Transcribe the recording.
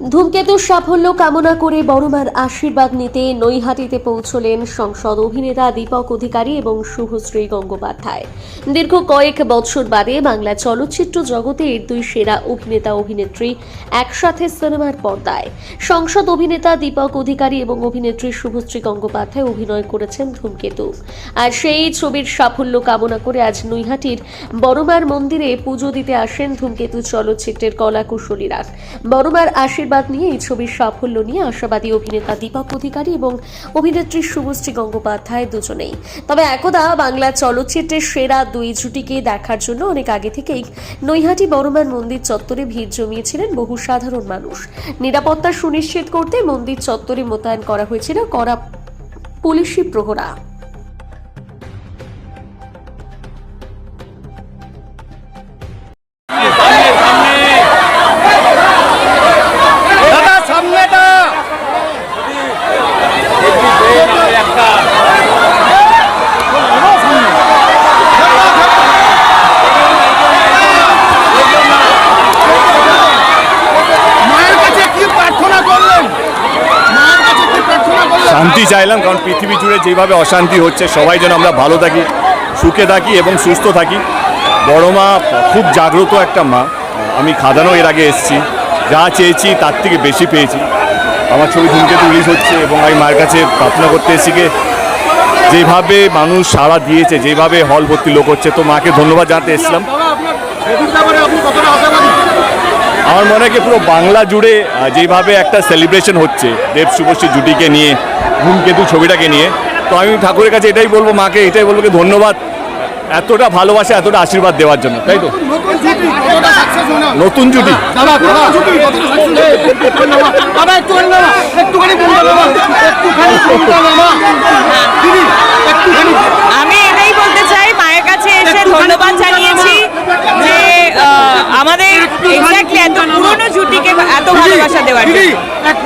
ধূমকেতুর সাফল্য কামনা করে বড়মার আশীর্বাদ নিতে নৈহাটিতে পৌঁছলেন সংসদ অভিনেতা দীপক অধিকারী এবং শুভশ্রী গঙ্গোপাধ্যায়। দীর্ঘ কয়েক বছর বাদে বাংলা চলচ্চিত্র জগতের দুই সেরা অভিনেতা অভিনেত্রী একসাথে সিনেমার পর্দায়। সংসদ অভিনেতা দীপক অধিকারী এবং অভিনেত্রী শুভশ্রী গঙ্গোপাধ্যায় অভিনয় করেছেন ধূমকেতু। আর সেই ছবির সাফল্য কামনা করে আজ নৈহাটির বড়মার মন্দিরে পুজো দিতে আসেন ধূমকেতু চলচ্চিত্রের কলাকুশলীরা। বড়মার আশীর্বাদ নিয়ে এই ছবির সাফল্য নিয়ে আশাবাদী অভিনেতা দীপক অধিকারী এবং অভিনেত্রী শুভশ্রী গঙ্গোপাধ্যায় দুজনেই। তবে একদা বাংলা চলচ্চিত্রের সেরা দুই জুটিকে দেখার জন্য অনেক আগে থেকেই নৈহাটি বড়মার মন্দির চত্বরে ভিড় জমিয়েছিলেন বহু সাধারণ মানুষ। নিরাপত্তা সুনিশ্চিত করতে মন্দির চত্বরে মোতায়েন করা হয়েছিল কড়া পুলিশি প্রহরা। চাইলাম, কারণ পৃথিবী জুড়ে যেভাবে অশান্তি হচ্ছে, সবাই যেন আমরা ভালো থাকি, সুখে থাকি এবং সুস্থ থাকি। বড় মা খুব জাগ্রত একটা মা। আমি খাদানো এর আগে এসেছি। যা চেয়েছি তার থেকে বেশি পেয়েছি। আমার ছবি ধূমকেতু রিলিজ হচ্ছে এবং আমি মায়ের কাছে প্রার্থনা করতে এসেছি যেভাবে মানুষ সাড়া দিয়েছে, যেভাবে হল ভর্তি লোক হচ্ছে, তো মাকে ধন্যবাদ জানাতে এসেছিলাম। আমার মনে হয় পুরো বাংলা জুড়ে যেভাবে একটা সেলিব্রেশন হচ্ছে, দেব শুভশ্রী জুটিকে নিয়ে, ধূমকেতু ছবিটাকে নিয়ে, তো আমি ঠাকুরের কাছে এটাই বলব, মাকে এটাই বলব ধন্যবাদ, এতটা ভালোবাসা, এতটা আশীর্বাদ দেওয়ার জন্য, তাই তো? নতুন জুটি। ভালোবাসা দেওয়ার এক